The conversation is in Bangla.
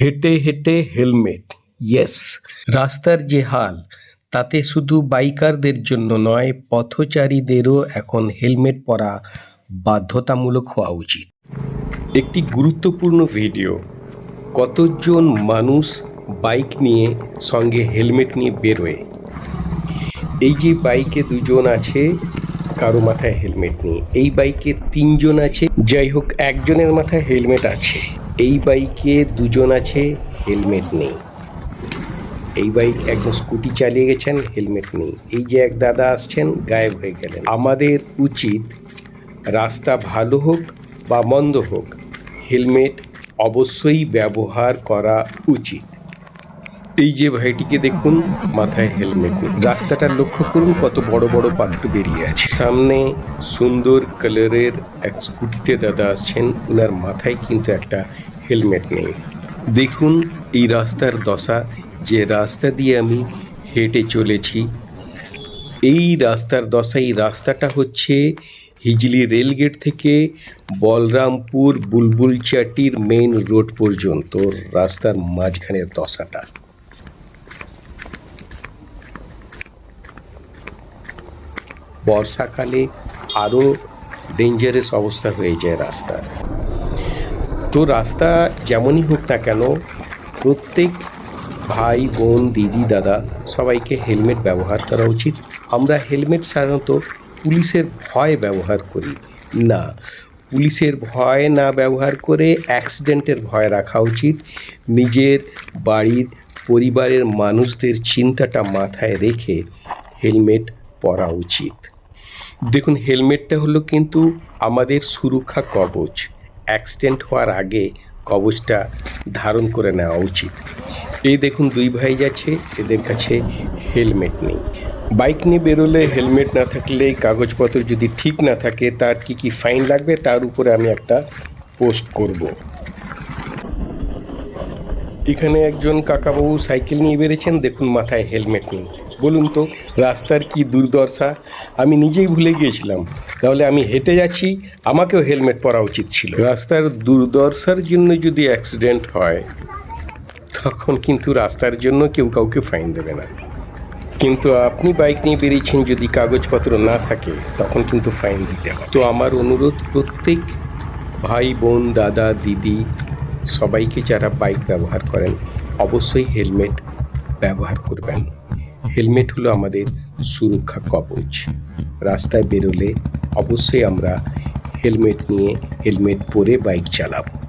হেঁটে হেঁটে হেলমেট ইয়েস রাস্তার যে হাল, তাতে শুধু বাইকারদের জন্য নয়, পথচারীদেরও এখন হেলমেট পরা বাধ্যতামূলক হওয়া উচিত। একটি গুরুত্বপূর্ণ ভিডিও, কতজন মানুষ বাইক নিয়ে সঙ্গে হেলমেট নিয়ে বেরোয়? এই যে বাইকে দুজন আছে, কারও মাথায় হেলমেট নেই। এই বাইকে তিনজন আছে, যাই হোক, একজনের মাথায় হেলমেট আছে। এই বাইকে দুজন আছে, হেলমেট নেই। এই বাইক একজন স্কুটি চালিয়ে গেছেন, হেলমেট নেই। এই যে এক দাদা আসছেন, গায়েব হয়ে গেলেন। আমাদের উচিত রাস্তা ভালো হোক বা মন্দ হোক, হেলমেট অবশ্যই ব্যবহার করা উচিত। এই যে ভাইটিকে দেখুন, মাথায় হেলমেট নেই রাস্তাটা লক্ষ্য করুন, কত বড় বড় পাত্র বেরিয়ে আছে। সামনে সুন্দর কালারের এক স্কুটিতে দাদা আসছেন ওনার মাথায় কিন্তু একটা হেলমেট নেই। দেখুন এই রাস্তার দশা, যে রাস্তা দিয়ে আমি হেঁটে চলেছি, এই রাস্তার দশা, এই রাস্তাটা হচ্ছে হিজলি রেলগেট থেকে বলরামপুর বুলবুলচাটির মেইন রোড পর্যন্ত। রাস্তার মাঝখানের দশাটা। বর্ষাকালে আরও ডেঞ্জারাস অবস্থা হয়ে যায় রাস্তার। তো রাস্তা যেমনই হোক না কেন, প্রত্যেক ভাই, বোন, দিদি, দাদা সবাইকে হেলমেট ব্যবহার করা উচিত। আমরা হেলমেট সাধারণত পুলিশের ভয় ব্যবহার করি। না, পুলিশের ভয় না ব্যবহার করে অ্যাক্সিডেন্টের ভয় রাখা উচিত। নিজের বাড়ির পরিবারের মানুষদের চিন্তাটা মাথায় রেখে হেলমেট পরা উচিত। দেখুন, হেলমেটটা হলো কিন্তু আমাদের সুরক্ষা কবচ। অ্যাক্সিডেন্ট হওয়ার আগে কবচটা ধারণ করে নেওয়া উচিত। এই দেখুন, দুই ভাই যাচ্ছে, এদের কাছে হেলমেট নেই। বাইক নিয়ে বেরোলে হেলমেট না থাকলে কাগজপত্র যদি ঠিক না থাকে, তার কি কি ফাইন লাগবে, তার উপরে আমি একটা পোস্ট করব। এখানে একজন কাকাবাবু সাইকেল নিয়ে বেরিয়েছেন, দেখুন মাথায় হেলমেট নেই। বলুন তো, রাস্তার কি দুর্দশা? আমি নিজেই ভুলে গিয়েছিলাম। তাহলে আমি হেঁটে যাচ্ছি, আমাকেও হেলমেট পরা উচিত ছিল। রাস্তার দুর্দশার জন্য যদি অ্যাক্সিডেন্ট হয়, তখন কিন্তু রাস্তার জন্য কেউ কাউকে ফাইন দেবে না। কিন্তু আপনি বাইক নিয়ে বেরিয়েছেন, যদি কাগজপত্র না থাকে, তখন কিন্তু ফাইন দিতে হবে। তো আমার অনুরোধ, প্রত্যেক ভাই, বোন, দাদা, দিদি, সবাইকে যারা বাইক ব্যবহার করেন, অবশ্যই হেলমেট ব্যবহার করবেন। হেলমেট হলো আমাদের সুরক্ষা কবচ। রাস্তায় বেরোলে অবশ্যই আমরা হেলমেট নিয়ে হেলমেট পরে বাইক চালাবো।